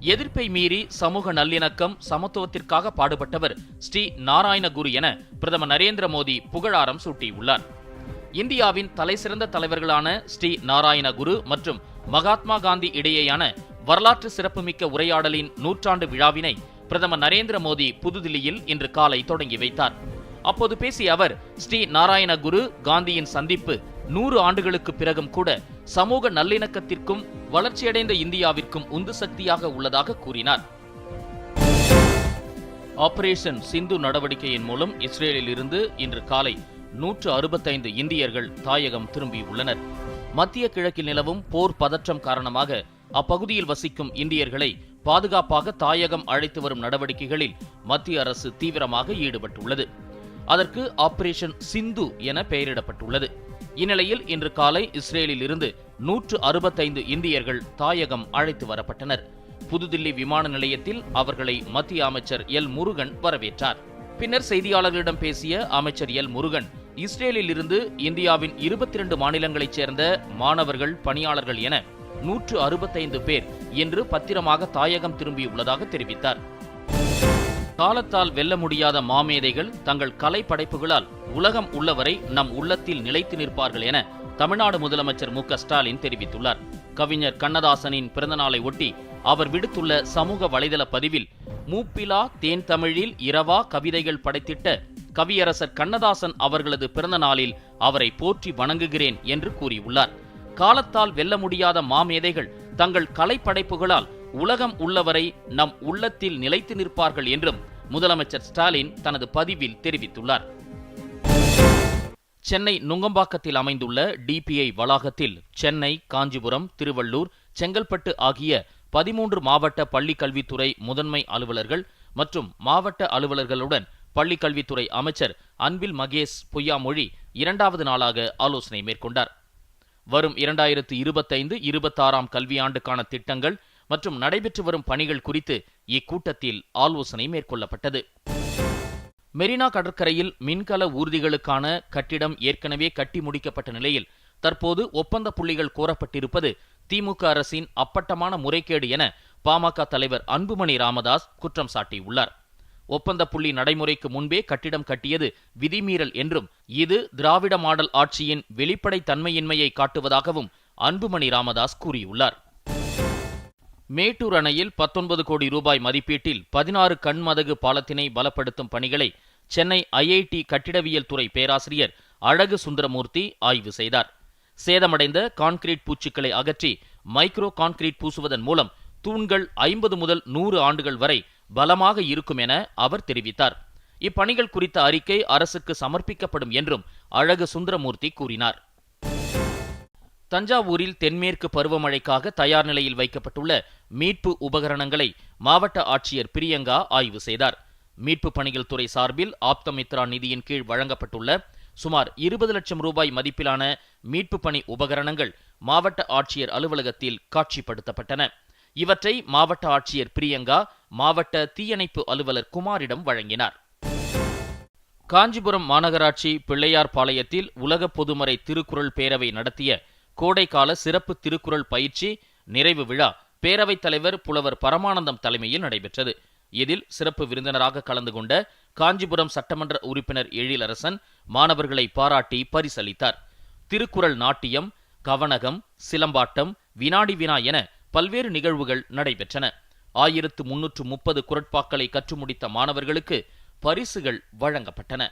எதிர்ப்பை மீறி சமூக நல்லிணக்கம் சமத்துவத்திற்காக பாடுபட்டவர் ஸ்ரீ நாராயணகுரு என பிரதமர் நரேந்திர மோடி புகழாரம் சூட்டியுள்ளார். இந்தியாவின் தலைசிறந்த தலைவர்களான ஸ்ரீ நாராயணகுரு மற்றும் மகாத்மா காந்தி இடையேயான வரலாற்று சிறப்புமிக்க உரையாடலின் நூற்றாண்டு விழாவினை பிரதமர் நரேந்திர மோடி புதுதில்லியில் இன்று காலை தொடங்கி வைத்தார். அப்போது பேசிய அவர் ஸ்ரீ நாராயணகுரு காந்தியின் சந்திப்பு நூறு ஆண்டுகளுக்கு பிறகும் கூட சமூக நல்லிணக்கத்திற்கும் வளர்ச்சியடைந்த இந்தியாவிற்கும் உந்து சக்தியாக உள்ளதாக கூறினார். ஆபரேஷன் சிந்து நடவடிக்கையின் மூலம் இஸ்ரேலில் இருந்து இன்று காலை நூற்று அறுபத்தைந்து இந்தியர்கள் தாயகம் திரும்பியுள்ளனர் மத்திய கிழக்கில் நிலவும் போர் பதற்றம் காரணமாக அப்பகுதியில் வசிக்கும் இந்தியர்களை பாதுகாப்பாக தாயகம் அழைத்து வரும் நடவடிக்கைகளில் மத்திய அரசு தீவிரமாக ஈடுபட்டுள்ளது. அதற்கு ஆபரேஷன் சிந்து என பெயரிடப்பட்டுள்ளது. இந்நிலையில் இன்று காலை இஸ்ரேலில் இருந்து நூற்று அறுபத்தைந்து இந்தியர்கள் தாயகம் அழைத்து வரப்பட்டனர். புதுதில்லி விமான நிலையத்தில் அவர்களை மத்திய அமைச்சர் எல் முருகன் வரவேற்றார். பின்னர் செய்தியாளர்களிடம் பேசிய அமைச்சர் எல் முருகன் இஸ்ரேலில் இருந்து இந்தியாவின் இருபத்தி இரண்டு மாநிலங்களைச் சேர்ந்த மாணவர்கள் பணியாளர்கள் என நூற்று அறுபத்தைந்து பேர் இன்று பத்திரமாக தாயகம் திரும்பியுள்ளதாக தெரிவித்தார். காலத்தால் வெல்ல முடியாத மாமேதைகள் தங்கள் கலை படைப்புகளால் உலகம் உள்ளவரை நம் உள்ளத்தில் நிலைத்து நிற்பார்கள் என தமிழ்நாடு முதலமைச்சர் மு க ஸ்டாலின் தெரிவித்துள்ளார். கவிஞர் கண்ணதாசனின் பிறந்தநாளை ஒட்டி அவர் விடுத்துள்ள சமூக வலைதள பதிவில் மூப்பிலா தேன் தமிழில் இரவா கவிதைகள் படைத்திட்ட கவியரசர் கண்ணதாசன் அவர்களது பிறந்த நாளில் அவரை போற்றி வணங்குகிறேன் என்று கூறியுள்ளார். காலத்தால் வெல்ல முடியாத மாமேதைகள் தங்கள் கலைப்படைப்புகளால் உலகம் உள்ளவரை நம் உள்ளத்தில் நிலைத்து நிற்பார்கள் என்றும் முதலமைச்சர் ஸ்டாலின் தனது பதிவில் தெரிவித்துள்ளார். சென்னை நுங்கம்பாக்கத்தில் அமைந்துள்ள டிபிஐ வளாகத்தில் சென்னை காஞ்சிபுரம் திருவள்ளூர் செங்கல்பட்டு ஆகிய பதிமூன்று மாவட்ட பள்ளிக்கல்வித்துறை முதன்மை அலுவலர்கள் மற்றும் மாவட்ட அலுவலர்களுடன் பள்ளிக்கல்வித்துறை அமைச்சர் அன்பில் மகேஷ் பொய்யாமொழி இரண்டாவது நாளாக ஆலோசனை மேற்கொண்டார். வரும் இரண்டாயிரத்து இருபத்தைந்து இருபத்தாறாம் கல்வியாண்டுக்கான திட்டங்கள் மற்றும் நடைபெற்று வரும் பணிகள் குறித்து இக்கூட்டத்தில் ஆலோசனை மேற்கொள்ளப்பட்டது. மெரினா கடற்கரையில் மின்கல ஊர்திகளுக்கான கட்டிடம் ஏற்கனவே கட்டி முடிக்கப்பட்ட நிலையில் தற்போது ஒப்பந்த புள்ளிகள் கோரப்பட்டிருப்பது திமுக அரசின் அப்பட்டமான முறைகேடு என பாமக தலைவர் அன்புமணி ராமதாஸ் குற்றம் சாட்டியுள்ளார். ஒப்பந்த புள்ளி நடைமுறைக்கு முன்பே கட்டிடம் கட்டியது விதிமீறல் என்றும் இது திராவிட மாடல் ஆட்சியின் வெளிப்படை தன்மையின்மையை காட்டுவதாகவும் அன்புமணி ராமதாஸ் கூறியுள்ளார். மேட்டூர் அணையில் பத்தொன்பது கோடி ரூபாய் மதிப்பீட்டில் பதினாறு கண்மதகு பாலத்தினை பலப்படுத்தும் பணிகளை சென்னை ஐஐடி கட்டிடவியல் துறை பேராசிரியர் அழகு சுந்தரமூர்த்தி ஆய்வு செய்தார். சேதமடைந்த கான்கிரீட் பூச்சுக்களை அகற்றி மைக்ரோ கான்கிரீட் பூசுவதன் மூலம் தூண்கள் ஐம்பது முதல் நூறு ஆண்டுகள் வரை பலமாக இருக்கும் என அவர் தெரிவித்தார். இப்பணிகள் குறித்த அறிக்கை அரசுக்கு சமர்ப்பிக்கப்படும் என்றும் அழகு சுந்தரமூர்த்தி கூறினார். தஞ்சாவூரில் தென்மேற்கு பருவமழைக்காக தயார் நிலையில் வைக்கப்பட்டுள்ள மீட்பு உபகரணங்களை மாவட்ட ஆட்சியர் பிரியங்கா ஆய்வு செய்தார். மீட்பு பணிகள் துறை சார்பில் ஆப்தமித்ரா நிதியின் கீழ் வழங்கப்பட்டுள்ள சுமார் இருபது லட்சம் ரூபாய் மதிப்பிலான மீட்பு பணி உபகரணங்கள் மாவட்ட ஆட்சியர் அலுவலகத்தில் காட்சிப்படுத்தப்பட்டன. இவற்றை மாவட்ட ஆட்சியர் பிரியங்கா மாவட்ட தீயணைப்பு அலுவலர் குமாரிடம் வழங்கினார். காஞ்சிபுரம் மாநகராட்சி பிள்ளையார் பாளையத்தில் உலக பொதுமறை திருக்குறள் பேரவை நடத்திய கோடைக்கால சிறப்பு திருக்குறள் பயிற்சி நிறைவு விழா பேரவைத் தலைவர் புலவர் பரமானந்தம் தலைமையில் நடைபெற்றது. இதில் சிறப்பு விருந்தினராக கலந்து கொண்ட காஞ்சிபுரம் சட்டமன்ற உறுப்பினர் எழிலரசன் மாணவர்களை பாராட்டி பரிசளித்தார். திருக்குறள் நாட்டியம் கவனகம் சிலம்பாட்டம் வினாடி வினா என பல்வேறு நிகழ்வுகள் நடைபெற்றன. ஆயிரத்து முன்னூற்று முப்பது குரட்பாக்களை கற்று முடித்த மாணவர்களுக்கு பரிசுகள் வழங்கப்பட்டன.